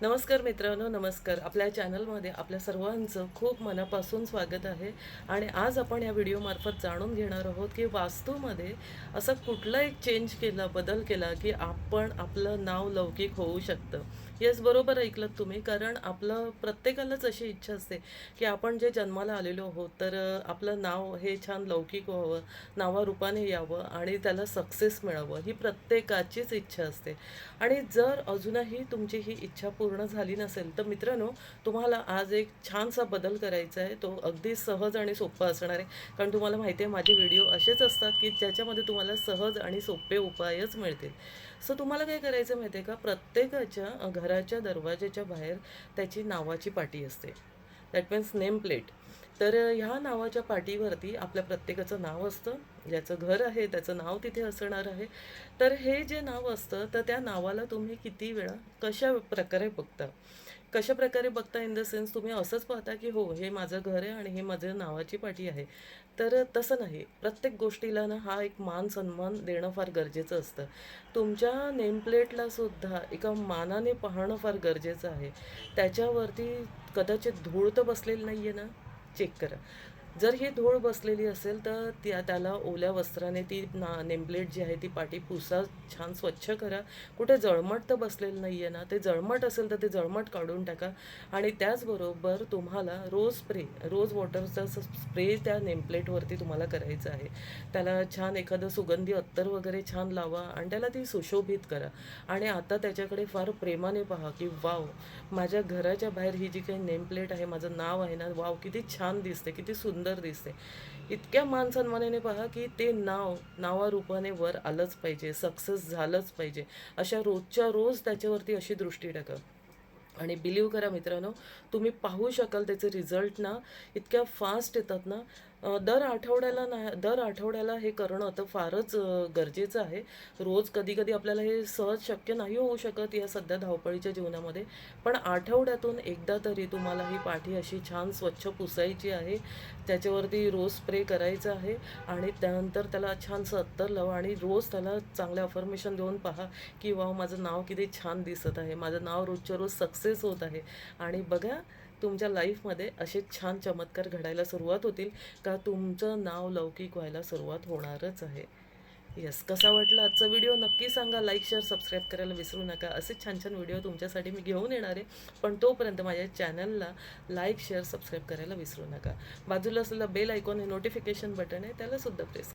नमस्कार मित्रांनो नमस्कार. आपल्या चॅनलमध्ये आपल्या सर्वांचं खूप मनापासून स्वागत आहे. आणि आज आपण या व्हिडिओमार्फत जाणून घेणार आहोत की वास्तूमध्ये असं कुठला एक चेंज केला बदल केला की आपण आपलं नाव लौकिक होऊ शकतं. येस बरोबर ऐकलं तुम्ही. कारण आपलं प्रत्येकालाच अशी इच्छा असते की आपण जे जन्माला आलेलो आहोत तर आपलं नाव हे छान लौकिक व्हावं नावारूपाने यावं आणि त्याला सक्सेस मिळावं ही प्रत्येकाचीच इच्छा असते. आणि जर अजूनही तुमची ही इच्छा पूर्ण झाली नसेल. तर मित्रांनो तुम्हाला आज एक छानसा बदल करायचा आहे. तो अगदी सहज आणि सोपा असणार आहे. कारण तुम्हाला माहिती आहे माझे व्हिडिओ असेच असतात की ज्याच्यामध्ये तुम्हाला सहज आणि सोपे उपायच मिळतील. सो तुम्हाला काय करायचं माहिती आहे का? प्रत्येकाच्या घराच्या दरवाजाच्या बाहेर त्याची नावाची पाटी असते. दॅट मीन्स नेम प्लेट तर ह्या नावाच्या पाटीवरती आपल्या प्रत्येकाचं नाव असतं. ज्याचं घर आहे त्याचं नाव तिथे असणार आहे. तर हे जे नाव असतं तर त्या नावाला तुम्ही किती वेळा कशा प्रकारे बघता? कशा प्रकारे बघता इन द सेन्स तुम्ही असंच पाहता की हो हे माझं घर आहे आणि हे माझं नावाची पाठी आहे. तर तसं नाही. प्रत्येक गोष्टीला ना हा एक मान सन्मान देणं फार गरजेचं असतं. तुमच्या नेमप्लेटला सुद्धा एका मानाने पाहणं फार गरजेचं आहे. त्याच्यावरती कदाचित धूळ तर बसलेली नाही आहे ना? चेक करा. जर ही धूळ बसलेली असेल तर त्या त्याला ओल्या वस्त्राने ती ना नेमप्लेट जी आहे ती पाठी पुसा छान स्वच्छ करा. कुठे जळमट तर बसलेलं नाही आहे ना. ते जळमट असेल तर ते जळमट काढून टाका. आणि त्याचबरोबर तुम्हाला रोज स्प्रे रोज वॉटरचा स्प्रे त्या नेमप्लेटवरती तुम्हाला करायचं आहे. त्याला छान एखादं सुगंधी अत्तर वगैरे छान लावा आणि त्याला ती सुशोभित करा. आणि आता त्याच्याकडे फार प्रेमाने पहा की वाव माझ्या घराच्या बाहेर ही जी काही नेमप्लेट आहे माझं नाव आहे ना वाव किती छान दिसते किती सुंदर दिसते. इतक्या मान सन्मानाने पहा की ते नाव नावारूपाने वर आलंच पाहिजे सक्सेस झालंच पाहिजे. अशा रोजच्या रोज त्याच्यावरती अशी दृष्टी टाका. आणि बिलीव करा मित्रांनो तुम्ही पाहू शकाल त्याचे रिझल्ट ना इतक्या फास्ट येतात ना. दर आठवड्याला ना दर आठवड्याला हे करणं तर फारच गरजेचं आहे. रोज कधी कधी आपल्याला हे सहज शक्य नाही होऊ शकत या सध्या धावपळीच्या जीवनामध्ये. पण आठवड्यातून एकदा तरी तुम्हाला ही पाठी अशी छान स्वच्छ पुसायची आहे. त्याच्यावरती रोज स्प्रे करायचा आहे आणि त्यानंतर त्याला छान सत्तर लावा आणि रोज त्याला चांगलं अफर्मेशन देऊन पहा की वा माझं नाव किती छान दिसत आहे. माझं नाव रोजच्या रोज सक्सेस होत आहे. आणि बघा तुमच्या लाईफमध्ये असे छान चमत्कार घडायला सुरुवात होतील का? तुमचं नाव लौकिक व्हायला सुरुवात होणारच आहे. येस कसा वाटला आजचा व्हिडिओ नक्की सांगा. लाईक शेअर सबस्क्राईब करायला विसरू नका. असे छान छान व्हिडिओ तुमच्यासाठी मी घेऊन येणार आहे. पण तोपर्यंत माझ्या चॅनलला लाईक शेअर सबस्क्राईब करायला विसरू नका. बाजूला असलेलं बेल आयकॉन हे नोटिफिकेशन बटन आहे त्यालासुद्धा प्रेस